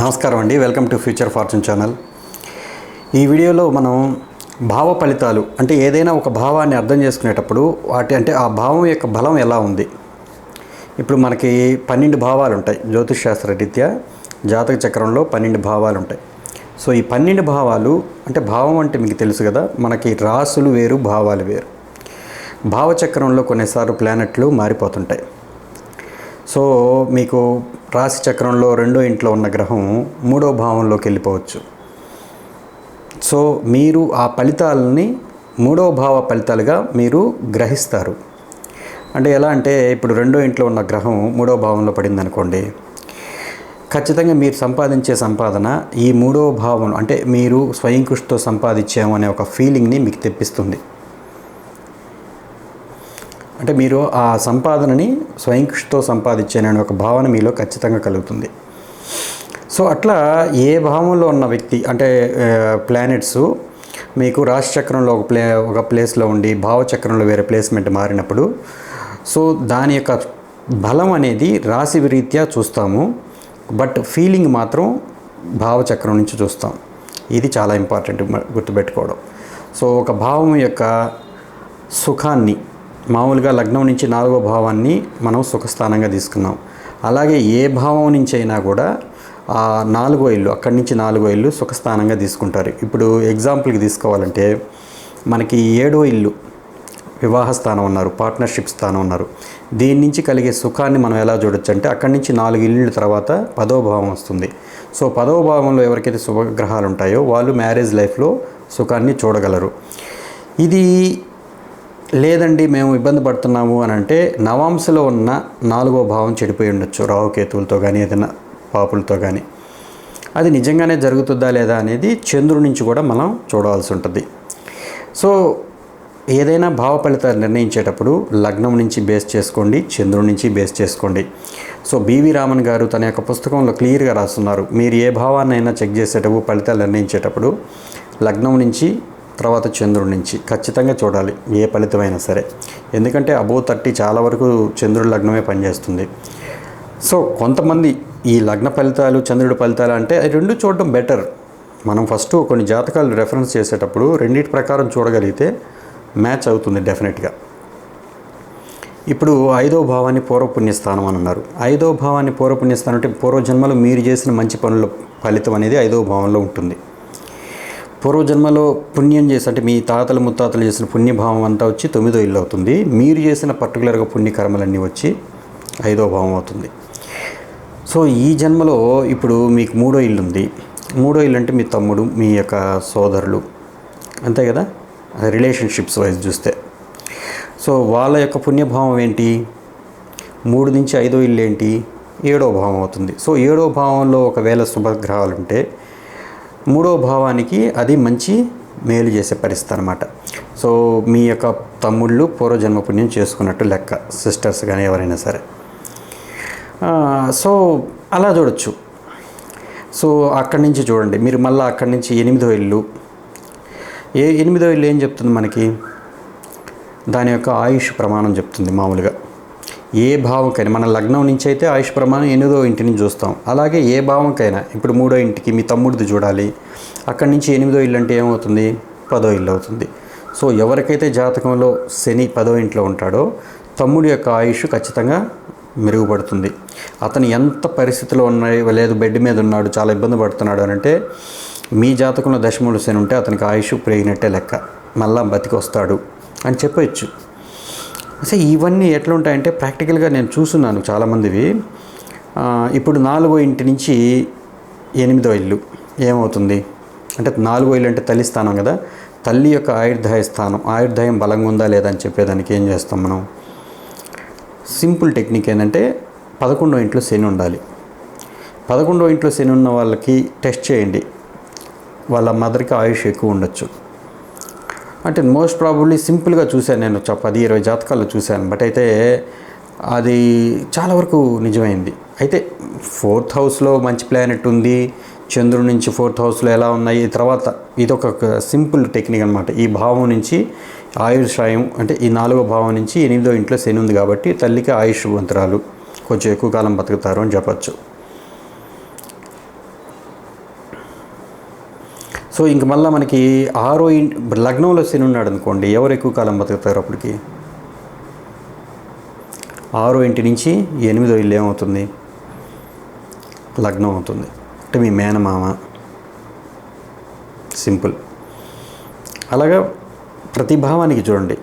నమస్కారం అండి. Welcome to Future Fortune channel. ఈ వీడియోలో మనం భావ ఫలితాలు అంటే ఏదైనా ఒక భావాన్ని అర్థం చేసుకునేటప్పుడు వాటి అంటే ఆ భావం యొక్క బలం ఎలా ఉంది? ఇప్పుడు మనకి పన్నెండు భావాలు ఉంటాయి. జ్యోతిష్ శాస్త్ర రీత్యా జాతక చక్రంలో పన్నెండు భావాలు ఉంటాయి. సో ఈ పన్నెండు భావాలు అంటే భావం అంటే మీకు తెలుసు కదా మనకి రాసులు వేరు భావాలు వేరు. భావచక్రంలో కొన్నిసార్లు ప్లానెట్లు మారిపోతుంటాయి. సో మీకు రాశి చక్రంలో రెండో ఇంట్లో ఉన్న గ్రహం మూడో భావంలోకి వెళ్ళిపోవచ్చు. సో మీరు ఆ ఫలితాలని మూడో భావ ఫలితాలుగా మీరు గ్రహిస్తారు. అంటే ఎలా అంటే ఇప్పుడు రెండో ఇంట్లో ఉన్న గ్రహం మూడో భావంలో పడింది అనుకోండి ఖచ్చితంగా మీరు సంపాదించే సంపాదన ఈ మూడో భావం అంటే మీరు స్వయం కృషితో సంపాదించాము అనే ఒక ఫీలింగ్ని మీకు తెప్పిస్తుంది. అంటే మీరు ఆ సంపాదనని స్వయం కృషితో సంపాదించానని ఒక భావన మీలో ఖచ్చితంగా కలుగుతుంది. సో అట్లా ఏ భావంలో ఉన్న వ్యక్తి అంటే ప్లానెట్స్ మీకు రాశిచక్రంలో ఒక ప్లే ఒక ప్లేస్లో ఉండి భావచక్రంలో వేరే ప్లేస్మెంట్ మారినప్పుడు సో దాని యొక్క బలం అనేది రాశి రీత్యా చూస్తాము బట్ ఫీలింగ్ మాత్రం భావచక్రం నుంచి చూస్తాం. ఇది చాలా ఇంపార్టెంట్ గుర్తుపెట్టుకోవడం. సో ఒక భావం యొక్క సుఖాన్ని మామూలుగా లగ్నం నుంచి నాలుగో భావాన్ని మనం సుఖస్థానంగా తీసుకున్నాం. అలాగే ఏ భావం నుంచి అయినా కూడా ఆ నాలుగో ఇల్లు అక్కడి నుంచి నాలుగో ఇల్లు సుఖస్థానంగా తీసుకుంటారు. ఇప్పుడు ఎగ్జాంపుల్కి తీసుకోవాలంటే మనకి ఏడో ఇల్లు వివాహ స్థానం ఉన్నారు పార్ట్నర్షిప్ స్థానం ఉన్నారు. దీని నుంచి కలిగే సుఖాన్ని మనం ఎలా చూడొచ్చు అంటే అక్కడి నుంచి నాలుగు ఇళ్ళ తర్వాత పదో భావం వస్తుంది. సో పదో భావంలో ఎవరికైతే శుభగ్రహాలు ఉంటాయో వాళ్ళు మ్యారేజ్ లైఫ్లో సుఖాన్ని చూడగలరు. ఇది లేదండి మేము ఇబ్బంది పడుతున్నాము అని అంటే నవాంశలో ఉన్న నాలుగో భావం చెడిపోయి ఉండొచ్చు. రావుకేతువులతో కానీ ఏదైనా పాపులతో కానీ అది నిజంగానే జరుగుతుందా లేదా అనేది చంద్రుడి నుంచి కూడా మనం చూడవలసి ఉంటుంది. సో ఏదైనా భావ ఫలితాలు నిర్ణయించేటప్పుడు లగ్నం నుంచి బేస్ చేసుకోండి చంద్రుడి నుంచి బేస్ చేసుకోండి. సో బీవీ రామన్ గారు తన యొక్క పుస్తకంలో క్లియర్గా రాస్తున్నారు. మీరు ఏ భావాన్నైనా చెక్ చేసేటప్పుడు ఫలితాలు నిర్ణయించేటప్పుడు లగ్నం నుంచి తర్వాత చంద్రుడి నుంచి. ఖచ్చితంగా చూడాలి ఏ ఫలితమైనా సరే. ఎందుకంటే అబో థర్టీ చాలా వరకు చంద్రుడి లగ్నమే పనిచేస్తుంది. సో కొంతమంది ఈ లగ్న ఫలితాలు చంద్రుడి ఫలితాలు అంటే రెండు చూడడం బెటర్. మనం ఫస్ట్ కొన్ని జాతకాలు రెఫరెన్స్ చేసేటప్పుడు రెండింటి ప్రకారం చూడగలిగితే మ్యాచ్ అవుతుంది డెఫినెట్గా ఇప్పుడు ఐదో భావాన్ని పూర్వపుణ్యస్థానం అని అన్నారు. ఐదో భావాన్ని పూర్వపుణ్యస్థానం అంటే పూర్వజన్మలో మీరు చేసిన మంచి పనుల ఫలితం అనేది ఐదో భావంలో ఉంటుంది. పూర్వజన్మలో పుణ్యం చేసి అంటే మీ తాతలు ముత్తాతలు చేసిన పుణ్యభావం అంతా వచ్చి తొమ్మిదో ఇల్లు అవుతుంది. మీరు చేసిన పర్టికులర్గా పుణ్యకర్మలన్నీ వచ్చి ఐదో భావం అవుతుంది. సో ఈ జన్మలో ఇప్పుడు మీకు మూడో ఇల్లు ఉంది. మూడో ఇల్లు అంటే మీ తమ్ముడు మీ యొక్క సోదరులు అంతే కదా? రిలేషన్షిప్స్ వైజ్ చూస్తే. సో వాళ్ళ యొక్క పుణ్యభావం ఏంటి? మూడు నుంచి ఐదో ఇల్లు ఏంటి? ఏడో భావం అవుతుంది. సో ఏడో భావంలో ఒకవేళ శుభగ్రహాలు ఉంటే మూడో భావానికి అది మంచి మేలు చేసే పరిస్థితి అనమాట సో మీ యొక్క తమ్ముళ్ళు పూర్వజన్మ పుణ్యం చేసుకున్నట్టు లెక్క సిస్టర్స్ కానీ ఎవరైనా సరే. సో అలా చూడొచ్చు. సో అక్కడి నుంచి చూడండి. మీరు మళ్ళీ అక్కడి నుంచి ఎనిమిదో ఇల్లు. ఏ ఎనిమిదో ఇల్లు ఏం చెప్తుంది మనకి? దాని యొక్క ఆయుష్ ప్రమాణం చెప్తుంది మామూలుగా. ఏ భావంకైనా మన లగ్నం నుంచి అయితే ఆయుష్ ప్రమాణం ఎనిమిదో ఇంటి నుంచి చూస్తాం. అలాగే ఏ భావంకైనా ఇప్పుడు మూడో ఇంటికి మీ తమ్ముడిది చూడాలి అక్కడి నుంచి ఎనిమిదో ఇల్లు అంటే ఏమవుతుంది? పదో ఇల్లు అవుతుంది. సో ఎవరికైతే జాతకంలో శని పదో ఇంట్లో ఉంటాడో తమ్ముడి యొక్క ఆయుష్ ఖచ్చితంగా మెరుగుపడుతుంది. అతను ఎంత పరిస్థితిలో ఉన్నాయి లేదు బెడ్ మీద ఉన్నాడు చాలా ఇబ్బంది పడుతున్నాడు అని అంటే మీ జాతకంలో దశమూల శని ఉంటే అతనికి ఆయుష్ పెరిగినట్టే లెక్క. మళ్ళా బతికి వస్తాడు అని చెప్పొచ్చు. అసలు ఇవన్నీ ఎట్లా ఉంటాయంటే ప్రాక్టికల్గా నేను చూస్తున్నాను చాలామందివి. ఇప్పుడు నాలుగో ఇంటి నుంచి ఎనిమిదో ఇల్లు ఏమవుతుంది? అంటే నాలుగో ఇల్లు అంటే తల్లి స్థానం కదా? తల్లి యొక్క ఆయుర్దాయ స్థానం ఆయుర్దాయం బలంగా ఉందా లేదా అని చెప్పేదానికి ఏం చేస్తాం మనం? సింపుల్ టెక్నిక్ ఏంటంటే పదకొండో ఇంట్లో శని ఉండాలి. పదకొండో ఇంట్లో శని ఉన్న వాళ్ళకి టెస్ట్ చేయండి. వాళ్ళ మదర్కి ఆయుష్ ఎక్కువ ఉండొచ్చు. అంటే మోస్ట్ ప్రాబబ్లీ సింపుల్గా చూశాను నేను చ- పది ఇరవై జాతకాలు చూశాను. బట్ అయితే అది చాలా వరకు నిజమైంది. అయితే ఫోర్త్ హౌస్లో మంచి ప్లానెట్ ఉంది. చంద్రుడి నుంచి ఫోర్త్ హౌస్లో ఎలా ఉన్నాయి? తర్వాత ఇది ఒక సింపుల్ టెక్నిక్ అనమాట ఈ భావం నుంచి ఆయుర్షాయం అంటే ఈ నాలుగో భావం నుంచి ఎనిమిదో ఇంట్లో శని ఉంది కాబట్టి తల్లికి ఆయుష్ మంత్రాలు. కొంచెం ఎక్కువ కాలం బతుకుతారు అని చెప్పచ్చు. సో ఇంక మళ్ళీ మనకి ఆరో ఇంటి లగ్నంలో శని ఉన్నాడు అనుకోండి ఎవరు ఎక్కువ కాలం బతుకుతారు అప్పటికి? ఆరో ఇంటి నుంచి ఎనిమిదో ఇల్లు ఏమవుతుంది? లగ్నం అవుతుంది. అంటే మీ మేనమామ. సింపుల్. అలాగా ప్రతిభావానికి చూడండి.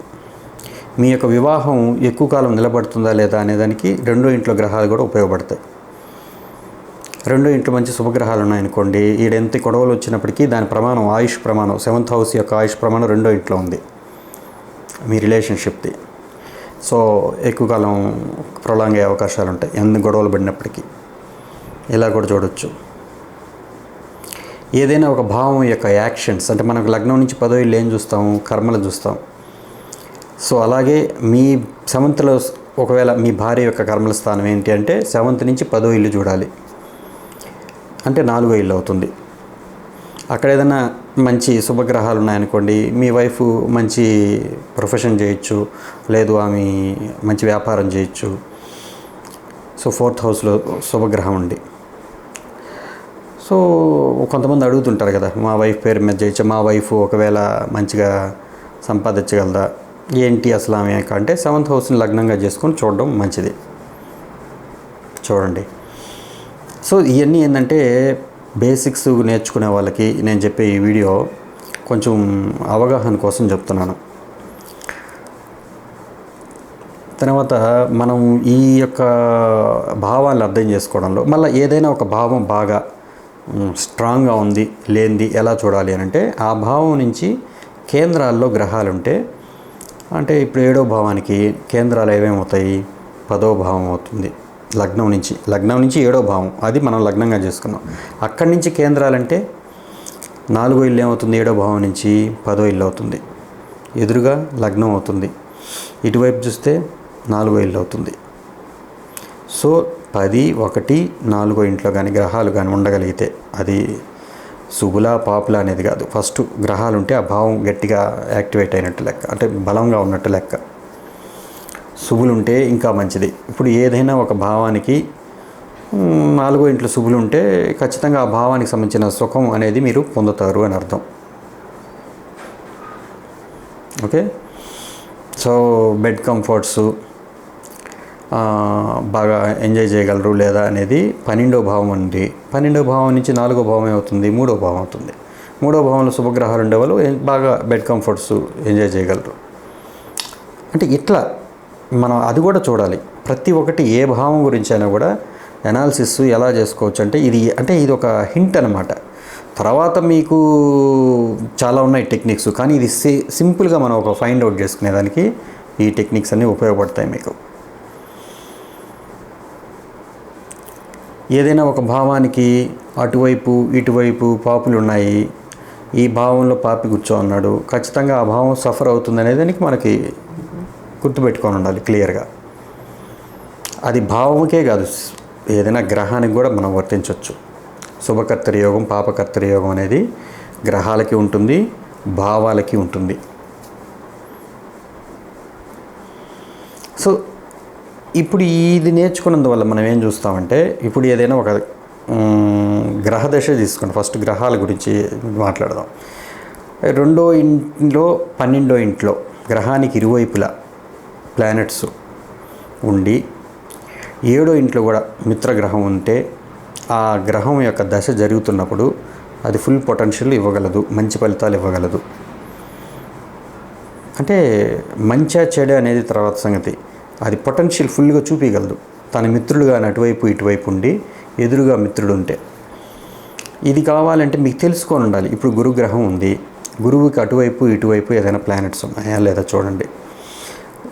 మీ యొక్క వివాహం ఎక్కువ కాలం నిలబడుతుందా లేదా అనేదానికి రెండో ఇంట్లో గ్రహాలు కూడా ఉపయోగపడతాయి. రెండో ఇంట్లో మంచి శుభగ్రహాలు ఉన్నాయనుకోండి. ఈడ ఎంత గొడవలు వచ్చినప్పటికీ దాని ప్రమాణం ఆయుష్ ప్రమాణం సెవెంత్ హౌస్ యొక్క ఆయుష్ ప్రమాణం రెండో ఇంట్లో ఉంది. మీ రిలేషన్షిప్ది. సో ఎక్కువ కాలం ప్రొలాంగ్ అయ్యే అవకాశాలు ఉంటాయి. ఎన్ని గొడవలు పడినప్పటికీ. ఇలా కూడా చూడొచ్చు. ఏదైనా ఒక భావం యొక్క యాక్షన్స్ అంటే మనకు లగ్నం నుంచి పదో ఇల్లు ఏం చూస్తాము కర్మలు చూస్తాం. సో అలాగే మీ సెవెంత్లో ఒకవేళ మీ భార్య యొక్క కర్మల స్థానం ఏంటి అంటే సెవెంత్ నుంచి పదో ఇల్లు చూడాలి. అంటే నాలుగో ఇల్లు అవుతుంది. అక్కడ ఏదైనా మంచి శుభగ్రహాలు ఉన్నాయనుకోండి మీ వైఫ్ మంచి ప్రొఫెషన్ చేయొచ్చు లేదు ఆమె మంచి వ్యాపారం చేయొచ్చు. సో ఫోర్త్ హౌస్లో శుభగ్రహం ఉంది. సో కొంతమంది అడుగుతుంటారు కదా మా వైఫ్ పేరు మీద చేయొచ్చు మా వైఫ్ ఒకవేళ మంచిగా సంపాదించగలదా? ఏంటి అసలు ఆమె అంటే సెవెంత్ హౌస్ని లగ్నంగా చేసుకొని చూడడం మంచిది. చూడండి. సో ఇవన్నీ ఏంటంటే బేసిక్స్ నేర్చుకునే వాళ్ళకి నేను చెప్పే ఈ వీడియో కొంచెం అవగాహన కోసం చెప్తున్నాను. తర్వాత మనం ఈ యొక్క భావాలను అర్థం చేసుకోవడంలో మళ్ళీ ఏదైనా ఒక భావం బాగా స్ట్రాంగ్గా ఉంది లేనిది ఎలా చూడాలి అని అంటే ఆ భావం నుంచి కేంద్రాల్లో గ్రహాలు ఉంటే అంటే ఇప్పుడు ఏడో భావానికి కేంద్రాలు ఏమేమవుతాయి? పదో భావం అవుతుంది. లగ్నం నుంచి లగ్నం నుంచి ఏడో భావం అది మనం లగ్నంగా చేసుకున్నాం. అక్కడి నుంచి కేంద్రాలంటే నాలుగో ఇల్లు ఏమవుతుంది? ఏడో భావం నుంచి పదో ఇల్లు అవుతుంది. ఎదురుగా లగ్నం అవుతుంది. ఇటువైపు చూస్తే నాలుగో ఇల్లు అవుతుంది. సో పది ఒకటి నాలుగో ఇంట్లో కానీ గ్రహాలు కానీ ఉండగలిగితే అది శుభుల పాపులా అనేది కాదు. ఫస్ట్ గ్రహాలు ఉంటే ఆ భావం గట్టిగా యాక్టివేట్ అయినట్టు లెక్క. అంటే బలంగా ఉన్నట్టు లెక్క. శుభులు ఉంటే ఇంకా మంచిది. ఇప్పుడు ఏదైనా ఒక భావానికి నాలుగో ఇంట్లో శుభులు ఉంటే ఖచ్చితంగా ఆ భావానికి సంబంధించిన సుఖం అనేది మీరు పొందుతారు అని అర్థం. ఓకే? సో బెడ్ కంఫర్ట్స్ బాగా ఎంజాయ్ చేయగలరు లేదా అనేది పన్నెండో భావం ఉంది పన్నెండో భావం నుంచి నాలుగో భావం అవుతుంది మూడో భావం అవుతుంది. మూడో భావంలో శుభగ్రహాలు ఉండేవాళ్ళు వాళ్ళు బాగా బెడ్ కంఫర్ట్స్ ఎంజాయ్ చేయగలరు. అంటే ఇట్లా మనం అది కూడా చూడాలి. ప్రతి ఒక్కటి ఏ భావం గురించి అయినా కూడా అనాలిసిస్ ఎలా చేసుకోవచ్చు అంటే ఇది అంటే ఇది ఒక హింట్ అనమాట తర్వాత మీకు చాలా ఉన్నాయి టెక్నిక్స్ కానీ ఇది సి సింపుల్గా మనం ఒక ఫైండ్ అవుట్ చేసుకునేదానికి ఈ టెక్నిక్స్ అన్నీ ఉపయోగపడతాయి మీకు. ఏదైనా ఒక భావానికి అటువైపు ఇటువైపు పాపులు ఉన్నాయి ఈ భావంలో పాపి కూర్చో అన్నాడు ఖచ్చితంగా ఆ భావం సఫర్ అవుతుంది అనేదానికి మనకి గుర్తుపెట్టుకొని ఉండాలి క్లియర్గా. అది భావముకే కాదు ఏదైనా గ్రహానికి కూడా మనం వర్తించవచ్చు శుభకర్తరి యోగం అనేది గ్రహాలకి ఉంటుంది భావాలకి ఉంటుంది. సో ఇప్పుడు ఇది నేర్చుకున్నందువల్ల మనం ఏం చూస్తామంటే ఇప్పుడు ఏదైనా ఒక గ్రహదశ గ్రహ దశ తీసుకోండి. ఫస్ట్ గ్రహాల గురించి మాట్లాడదాం. రెండో ఇంట్లో పన్నెండో ఇంట్లో గ్రహానికి ఇరువైపులా ప్లానెట్స్ ఉండి ఏడో ఇంట్లో కూడా మిత్రగ్రహం ఉంటే ఆ గ్రహం యొక్క దశ జరుగుతున్నప్పుడు అది ఫుల్ పొటెన్షియల్ ఇవ్వగలదు మంచి ఫలితాలు ఇవ్వగలదు. అంటే మంచా చెడు అనేది తర్వాత సంగతి. అది పొటెన్షియల్ ఫుల్గా చూపించగలదు తన మిత్రుడు అటువైపు ఇటువైపు ఉండి ఎదురుగా మిత్రుడు ఉంటే. ఇది కావాలంటే మీకు తెలుసుకొని ఉండాలి. ఇప్పుడు గురుగ్రహం ఉంది. గురువుకి అటువైపు ఇటువైపు ఏదైనా ప్లానెట్స్ ఉన్నాయా లేదా చూడండి.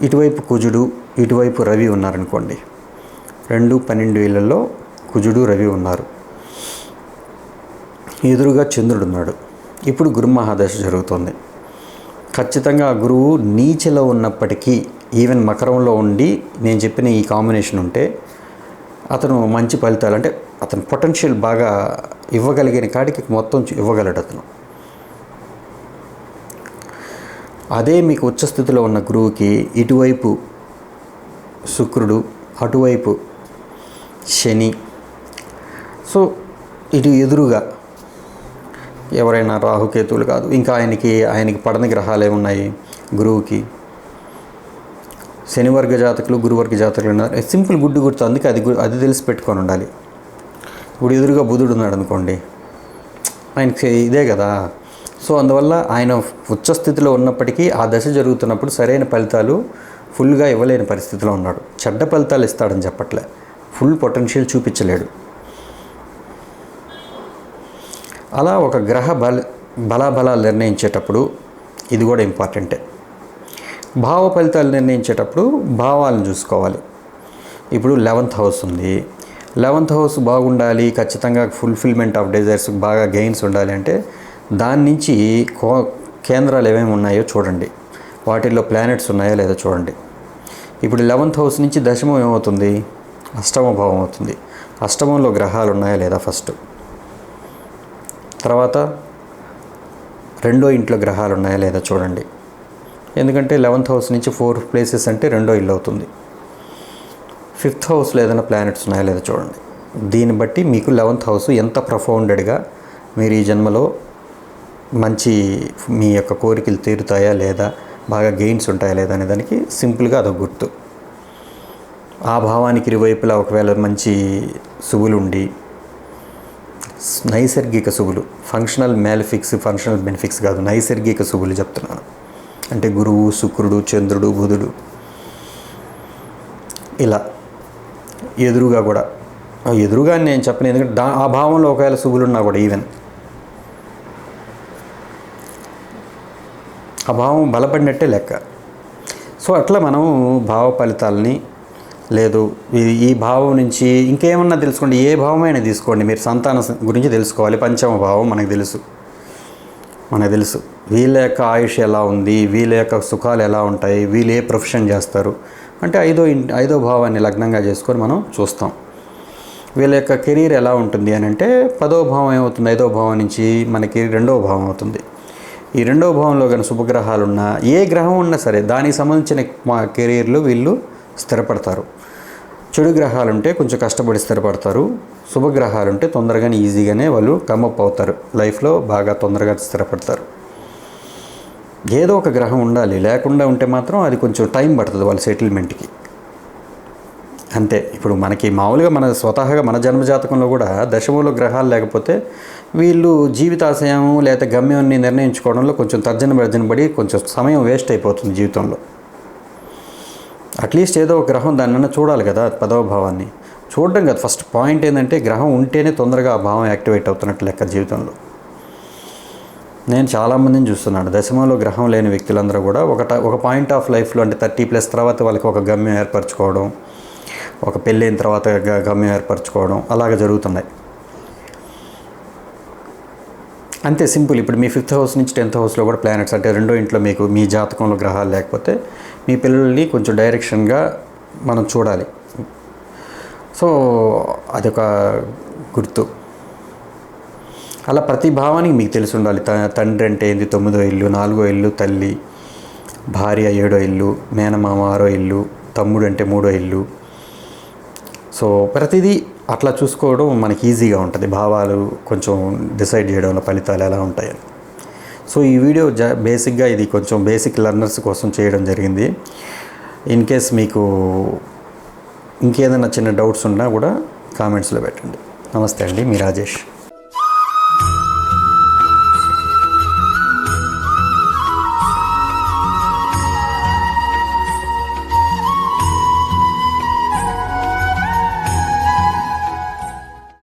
ఇటువైపు కుజుడు ఇటువైపు రవి ఉన్నారనుకోండి. రెండు పన్నెండు ఏళ్ళల్లో కుజుడు రవి ఉన్నారు. ఎదురుగా చంద్రుడు ఉన్నాడు. ఇప్పుడు గురు మహాదశ జరుగుతుంది. ఖచ్చితంగా ఆ గురువు నీచలో ఉన్నప్పటికీ ఈవెన్ మకరంలో ఉండి నేను చెప్పిన ఈ కాంబినేషన్ ఉంటే అతను మంచి ఫలితాలు అంటే అతను పొటెన్షియల్ బాగా ఇవ్వగలిగిన కాడికి మొత్తం ఇవ్వగలడు అతను. అదే మీకు ఉచ్చస్థితిలో ఉన్న గురువుకి ఇటువైపు శుక్రుడు అటువైపు శని. సో ఇటు ఎదురుగా ఎవరైనా రాహుకేతువులు కాదు ఇంకా ఆయనకి ఆయనకి పడని గ్రహాలు ఏమున్నాయి గురువుకి. శనివర్గ జాతకులు గురువర్గ జాతకులు ఉన్నారు. సింపుల్ గుడ్డు గుర్తు అందుకే అది గు- అది తెలిసి పెట్టుకొని ఉండాలి. ఇప్పుడు ఎదురుగా బుధుడు ఉన్నాడు అనుకోండి ఆయనకి ఇదే కదా. సో అందువల్ల ఆయన ఉచ్చ స్థితిలో ఉన్నప్పటికీ ఆ దశ జరుగుతున్నప్పుడు సరైన ఫలితాలు ఫుల్గా ఇవ్వలేని పరిస్థితిలో ఉన్నాడు. చెడ్డ ఫలితాలు ఇస్తాడని చెప్పట్లే. ఫుల్ పొటెన్షియల్ చూపించలేడు. అలా ఒక గ్రహ బల బలాబలాలు నిర్ణయించేటప్పుడు ఇది కూడా ఇంపార్టెంటే. భావ ఫలితాలు నిర్ణయించేటప్పుడు భావాలను చూసుకోవాలి. ఇప్పుడు లెవెంత్ హౌస్ ఉంది. లెవెంత్ హౌస్ బాగుండాలి ఖచ్చితంగా ఫుల్ఫిల్మెంట్ ఆఫ్ డిజైర్స్ బాగా గెయిన్స్ ఉండాలి అంటే దాని నుంచి కో కేంద్రాలు ఏమేమి ఉన్నాయో చూడండి. వాటిల్లో ప్లానెట్స్ ఉన్నాయో లేదో చూడండి. ఇప్పుడు లెవెంత్ హౌస్ నుంచి దశమం ఏమవుతుంది? అష్టమ భావం అవుతుంది. అష్టమంలో గ్రహాలు ఉన్నాయా లేదా ఫస్ట్ తర్వాత రెండో ఇంట్లో గ్రహాలు ఉన్నాయా లేదా చూడండి. ఎందుకంటే లెవెంత్ హౌస్ నుంచి ఫోర్ ప్లేసెస్ అంటే రెండో ఇల్లు అవుతుంది. ఫిఫ్త్ హౌస్లో ఏదైనా ప్లానెట్స్ ఉన్నాయా లేదా చూడండి. దీన్ని బట్టి మీకు లెవెంత్ హౌస్ ఎంత ప్రొఫౌండెడ్గా మీరు ఈ జన్మలో మంచి మీ యొక్క కోరికలు తీరుతాయా లేదా బాగా గెయిన్స్ ఉంటాయా లేదా అనే దానికి సింపుల్గా అదొక గుర్తు. ఆ భావానికి ఇరువైపులా ఒకవేళ మంచి సువులు ఉండి నైసర్గిక శుభులు ఫంక్షనల్ మ్యాలిఫిక్స్ ఫంక్షనల్ బెనిఫిక్స్ కాదు నైసర్గిక శుభులు చెప్తున్నాను. అంటే గురువు శుక్రుడు చంద్రుడు బుధుడు. ఇలా ఎదురుగా కూడా ఆ ఎదురుగా నేను చెప్పను ఎందుకంటే దా ఆ భావంలో ఒకవేళ శుభులు ఉన్నా కూడా ఈవెన్ ఆ భావం బలపడినట్టే లెక్క. సో అట్లా మనం భావ ఫలితాలని లేదు ఈ- భావం నుంచి ఇంకేమన్నా తెలుసుకోండి ఏ భావమైనా తీసుకోండి. మీరు సంతానం గురించి తెలుసుకోవాలి. పంచమ భావం మనకు తెలుసు. మనకు తెలుసు. వీళ్ళ యొక్క ఆయుష్ ఎలా ఉంది? వీళ్ళ యొక్క సుఖాలు ఎలా ఉంటాయి? వీళ్ళు ఏ ప్రొఫెషన్ చేస్తారు? అంటే ఐదో ఐదో భావాన్ని లగ్నంగా చేసుకొని మనం చూస్తాం. వీళ్ళ యొక్క కెరీర్ ఎలా ఉంటుంది అని అంటే పదో భావం ఏమవుతుంది? ఐదో భావం నుంచి మనకి రెండో భావం అవుతుంది. ఈ రెండవ భావంలో కానీ శుభగ్రహాలు ఉన్నా ఏ గ్రహం ఉన్నా సరే దానికి సంబంధించిన మా కెరీర్లో వీళ్ళు స్థిరపడతారు. చెడు గ్రహాలు ఉంటే కొంచెం కష్టపడి స్థిరపడతారు. శుభగ్రహాలుంటే తొందరగానే ఈజీగానే వాళ్ళు కమప్ అవుతారు. లైఫ్లో బాగా తొందరగా స్థిరపడతారు. ఏదో ఒక గ్రహం ఉండాలి. లేకుండా ఉంటే మాత్రం అది కొంచెం టైం పడుతుంది వాళ్ళ సెటిల్మెంట్కి. అంతే. ఇప్పుడు మనకి మామూలుగా మన స్వతహాగా మన జన్మజాతకంలో కూడా దశమంలో గ్రహాలు లేకపోతే వీళ్ళు జీవితాశయం లేదా గమ్యాన్ని నిర్ణయించుకోవడంలో కొంచెం తర్జన భర్జన పడి కొంచెం సమయం వేస్ట్ అయిపోతుంది జీవితంలో. అట్లీస్ట్ ఏదో ఒక గ్రహం దాన్ని చూడాలి కదా పదవ భావాన్ని. చూడడం కదా ఫస్ట్ పాయింట్ ఏంటంటే గ్రహం ఉంటేనే తొందరగా ఆ భావం యాక్టివేట్ అవుతున్నట్టు లెక్క జీవితంలో. నేను చాలామందిని చూస్తున్నాను. దశమంలో గ్రహం లేని వ్యక్తులందరూ కూడా ఒక ఒక పాయింట్ ఆఫ్ లైఫ్లో అంటే థర్టీ ప్లస్ తర్వాత వాళ్ళకి ఒక గమ్యం ఏర్పరచుకోవడం ఒక పెళ్ళైన తర్వాత గ- గమ్యం ఏర్పరచుకోవడం అలాగ జరుగుతున్నాయి. అంతే సింపుల్. ఇప్పుడు మీ ఫిఫ్త్ హౌస్ నుంచి టెన్త్ హౌస్లో కూడా ప్లానెట్స్ అంటే రెండో ఇంట్లో మీకు మీ జాతకంలో గ్రహాలు లేకపోతే మీ పిల్లల్ని కొంచెం డైరెక్షన్గా మనం చూడాలి. సో అదొక గుర్తు. అలా ప్రతి భావానికి మీకు తెలిసి ఉండాలి. త- తండ్రి అంటే ఏంది? తొమ్మిదో ఇల్లు నాలుగో ఇల్లు తల్లి భార్య ఏడో ఇల్లు మేనమామ ఆరో ఇల్లు తమ్ముడు అంటే మూడో ఇల్లు. సో ప్రతిదీ అట్లా చూసుకోవడం మనకి ఈజీగా ఉంటుంది. భావాలు కొంచెం డిసైడ్ చేయడంలో ఫలితాలు ఎలా ఉంటాయని సో ఈ వీడియో జ బేసిక్గా ఇది కొంచెం బేసిక్ లర్నర్స్ కోసం చేయడం జరిగింది. ఇన్ కేస్ మీకు ఇంకేదైనా చిన్న డౌట్స్ ఉన్నా కూడా కామెంట్స్లో పెట్టండి. నమస్తే అండి. మీ రాజేష్.